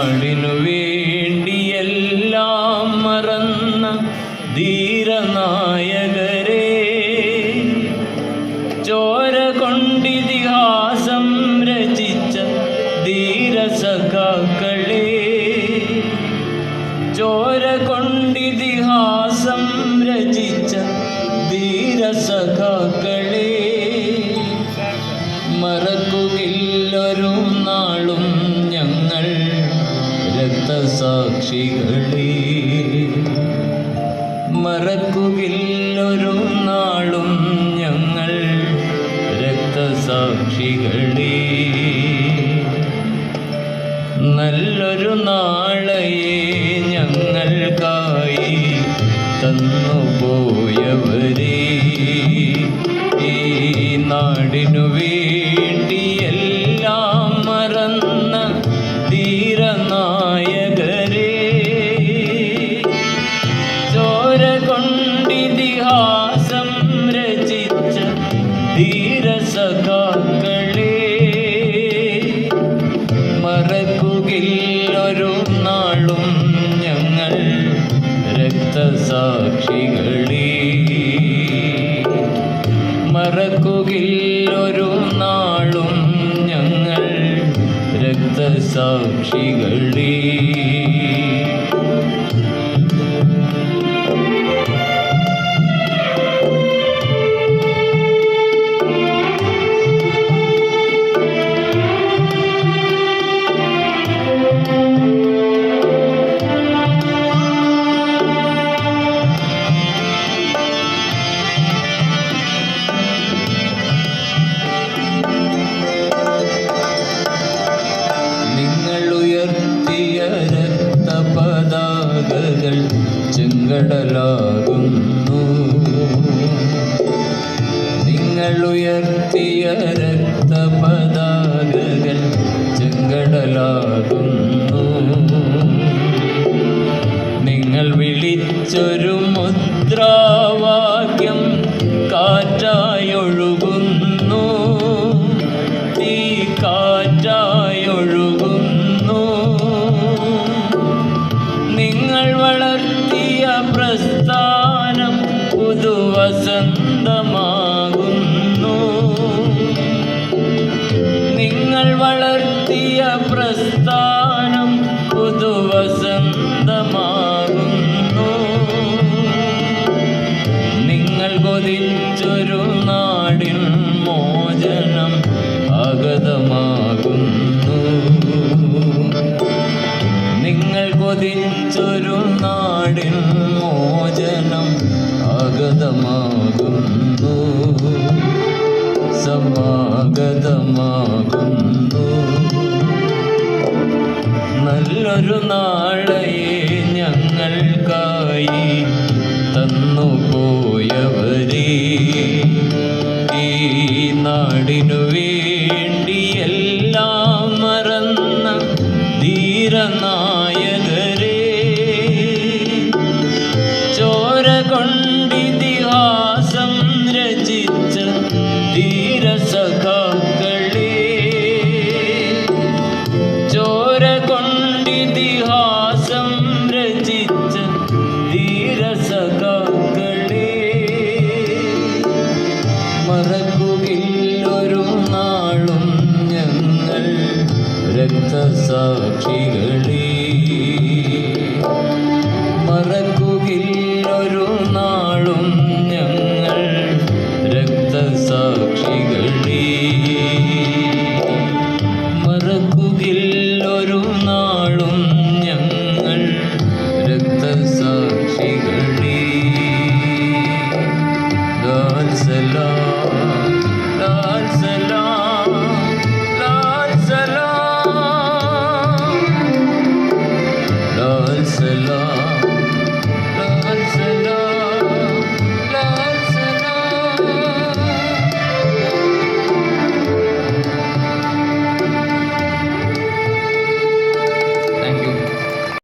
നാടിനു രക്തസാക്ഷികളെ മറക്കുകില്ലൊരു നാളും ഞങ്ങൾ രക്തസാക്ഷികളെ. നല്ലൊരു നാളയെ ഞങ്ങൾക്കായി തന്നുപോയവരെ. ഈ നാടിനു രക്തസാക്ഷികളെ മറക്കുകില്ലൊരു നാളും ഞങ്ങൾ രക്തസാക്ഷികളെ. ചെങ്കടലാകുന്നു നിങ്ങൾ ഉയർത്തിയ രക്തപതാകകൾ ചെങ്കടലാകുന്നു. നിങ്ങൾ വിളിച്ചൊരു മുദ്രാവാക്യം കാറ്റായൊഴുകുന്നു. പുതുവസന്തമാകുന്നു നിങ്ങൾ വളർത്തിയ പ്രസ്ഥാനം പുതുവസന്തമാകുന്നു. നിങ്ങൾ കൊതിച്ചൊരു നാടിൻ മോചനം അഗതമാകുന്നു. നിങ്ങൾ കൊതിച്ചൊരു മോചനം ആഗതമാകുന്നു സമാഗതമാകുന്നു. നല്ലൊരു നാളെ ഞങ്ങൾക്കായി തന്നു പോയവരെ ഈ നാടിനു വേണ്ടി എല്ലാം മറന്ന ധീരനായകരെ. ചോര കൊണ്ടിതിഹാസം മറക്കുകില്ലൊരു നാളും ഞങ്ങൾ രക്തസാക്ഷികളെ. മറക്കുകില്ലൊരു നാളും ഞങ്ങൾ രക്തസാക്ഷികളെ. മറക്കുകില്ലൊരു നാളും ഞങ്ങൾ രക്തസാക്ഷികളെ. സലാം.